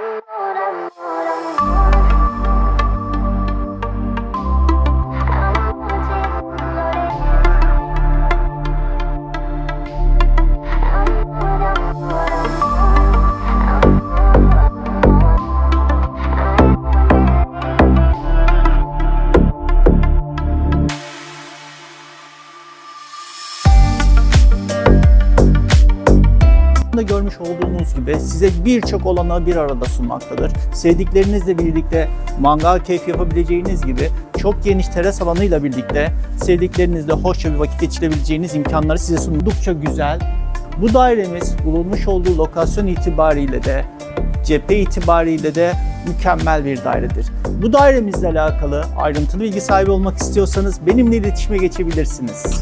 ஓரம் ஓரம் ஓரம் da görmüş olduğunuz gibi size birçok olanağı bir arada sunmaktadır. Sevdiklerinizle birlikte mangal keyfi yapabileceğiniz gibi çok geniş teras alanıyla birlikte sevdiklerinizle hoşça bir vakit geçirebileceğiniz imkanları size sundukça güzel. Bu dairemiz bulunmuş olduğu lokasyon itibariyle de cephe itibariyle de mükemmel bir dairedir. Bu dairemizle alakalı ayrıntılı bilgi sahibi olmak istiyorsanız benimle iletişime geçebilirsiniz.